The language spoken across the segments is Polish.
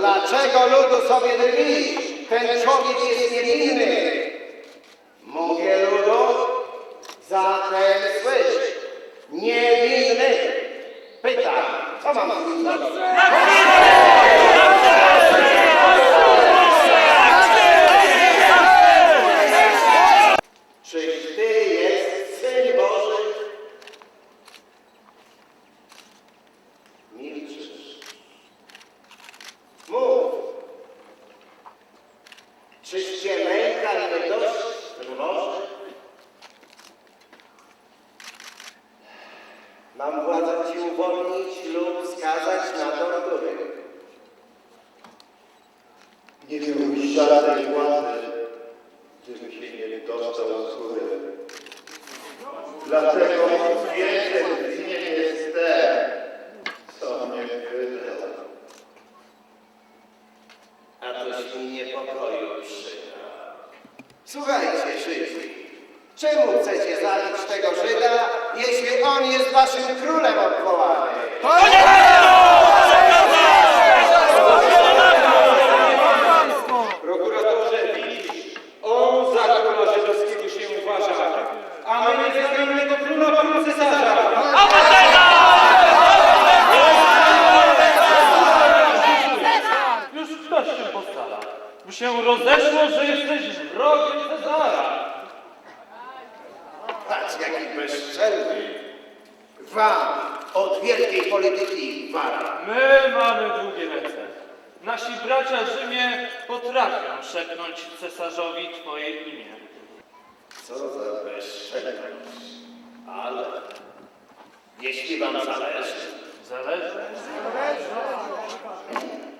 dlaczego ludu sobie drwisz? Ten jest niewinny. Mówię ludu, zatem słysz, niewinny. Pytam, co mam zrobić? Mam władzę Ci uwolnić lub skazać na tortury. Nie miałbyś żadnej władzy, gdybym się nie dostał z góry. Dlatego czemu chcecie zabić tego Żyda, jeśli on jest waszym królem odwołany widzisz, on za króla żydowskiego się uważa, a my nie za innego króla, król cesarza. Już ktoś się postara. By się rozeszło, że jesteś wrogiem Cezara. Patrz, jaki bezczelny. Wam od wielkiej polityki wara. My mamy długie ręce. Nasi bracia Rzymie potrafią szepnąć cesarzowi twoje imię. Co za bezczelność. Ale jeśli wam zależy, Zależy. jeżeli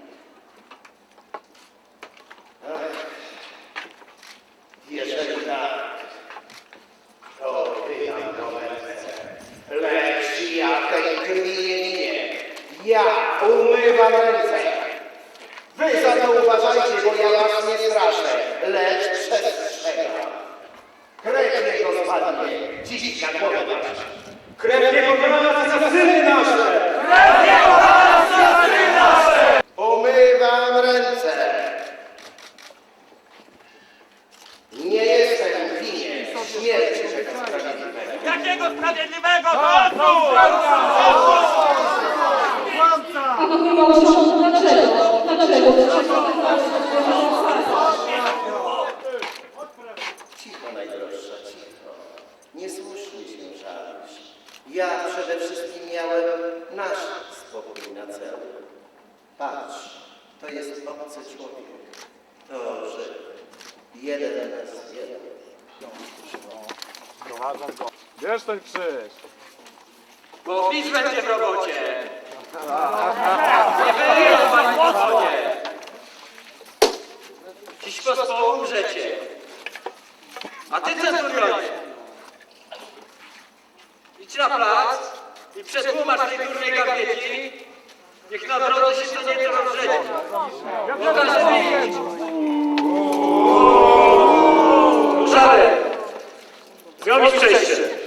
to jest obcy człowiek. To Żyd. Jeden z jeden. Bierz ten krzyż. Bo PiS będzie w robocie. Nie wyjdzie pani posłowie. Dziś posło umrzecie. A ty centurionie. Idź na plac i przetłumacz tej durnej gabieci. Niech na drodze się co nieco rozrzedzi. Pokaż mi. Żaden. Zrobić przejście.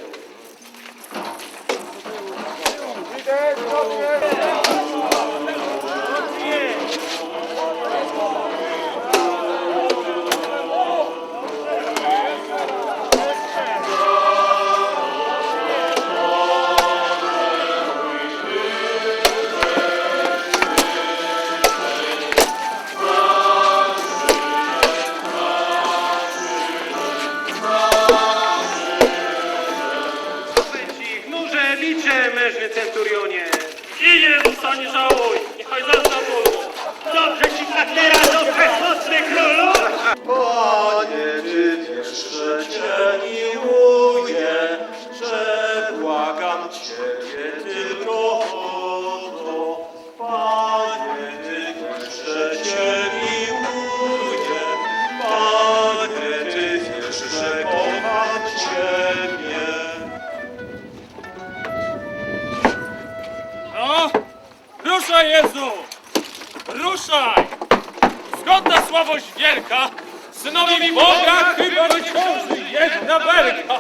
łaskawość wielka, synowi Boga chyba nie ciąży jedna belka.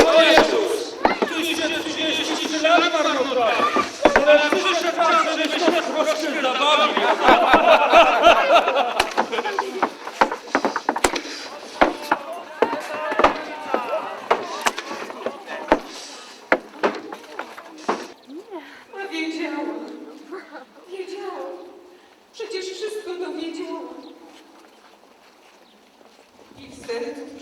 No Jezus, tu się 33 lat marnotrawia, ale przyszedł pan, żebyś nas rozkrzywda bawił. Niedzielu. I w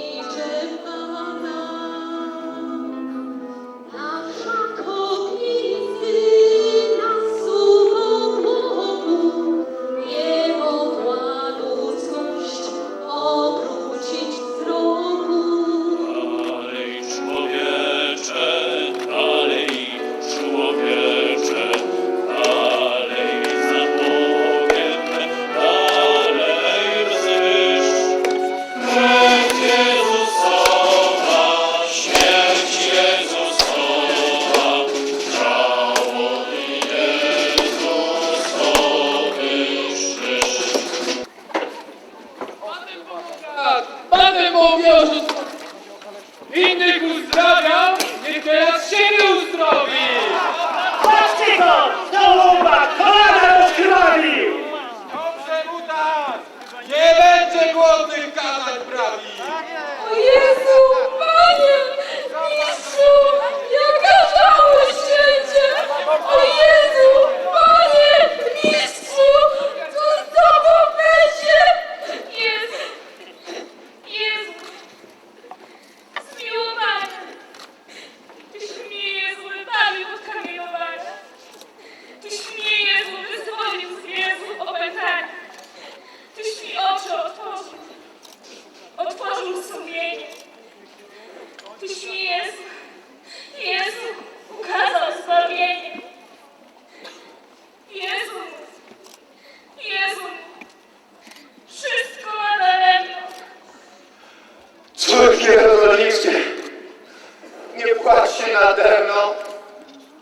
ze mną, no.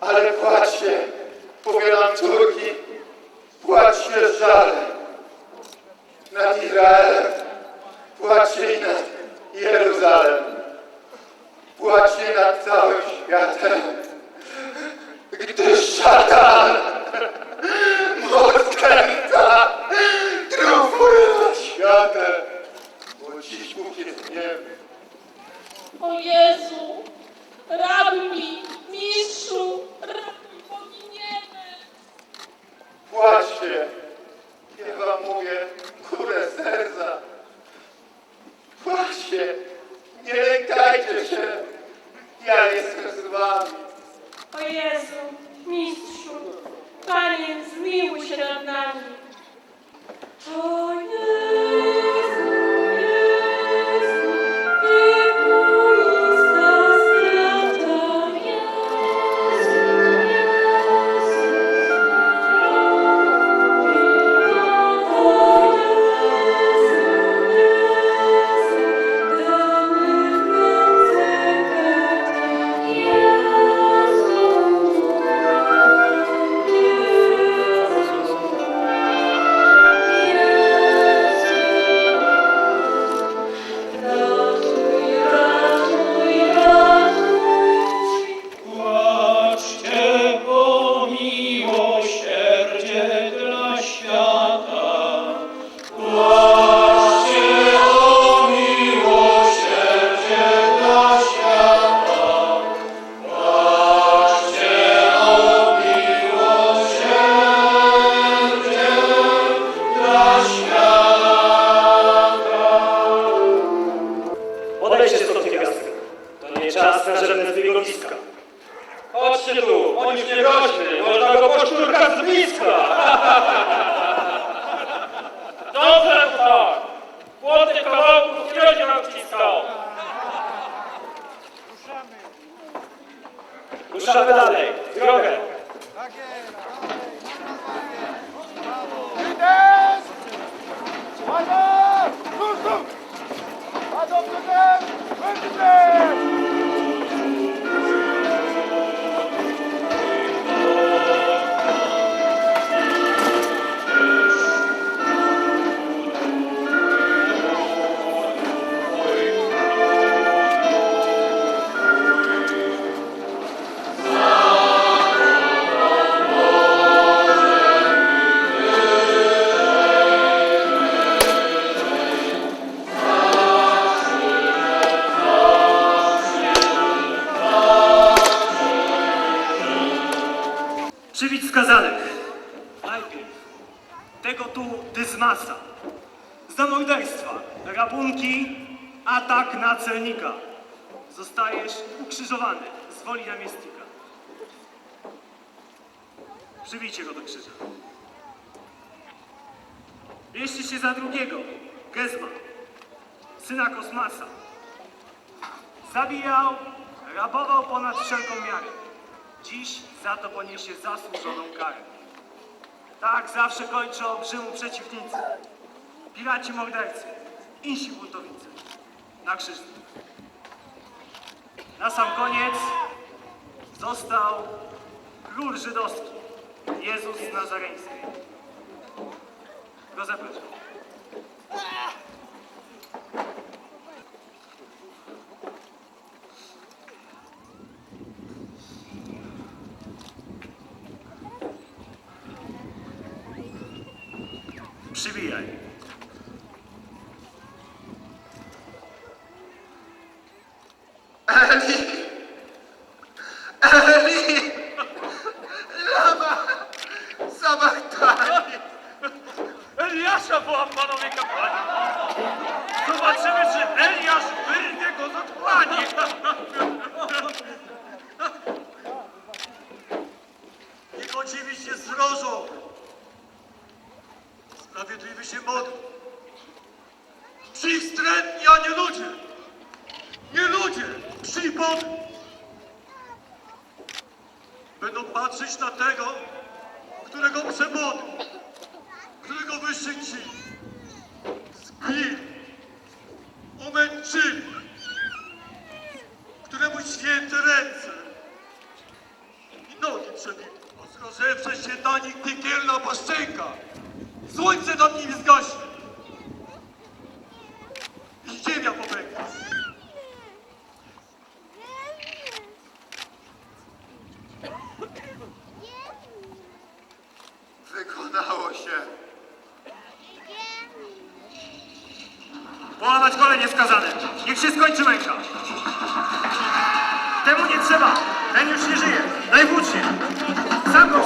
ale płaczcie, mówię nam córki, płaczcie z żalem nad Izraelem, płaczcie i nad Jeruzalem, płaczcie nad całym światem, gdyż szatan mocnęta trufuje nad światem, bo dziś mówię z niebie. O Jezu! Rabbi, Zostajesz ukrzyżowany z woli namiestnika. Przybijcie go do krzyża. Bierzcie się za drugiego, Gezma, syna Kosmasa. Zabijał, rabował ponad wszelką miarę. Dziś za to poniesie zasłużoną karę. Tak zawsze kończą Rzymu przeciwnicy. Piraci mordercy, insi buntowicy. Na krzyż. Na sam koniec został król żydowski, Jezus Nazareński. Go zapraszam. Przybijaj. Sprawiedliwy się modli. Psi wstrętni, a nie ludzie! Nie ludzie! Podli! Będą patrzeć na tego, którego przemodli, którego wyszyci, zbili, umęczyli, któremu święte ręce i nogi przebito. Rozrzewsze się na nich piekielna paszczenka. Słońce nad nimi zgaśnie. I ziemia popęka. Wykonało się. Połamać kolenie skazane. Niech się skończy męka. Temu nie trzeba. Ten już nie żyje. Najwłócznie. Sam go.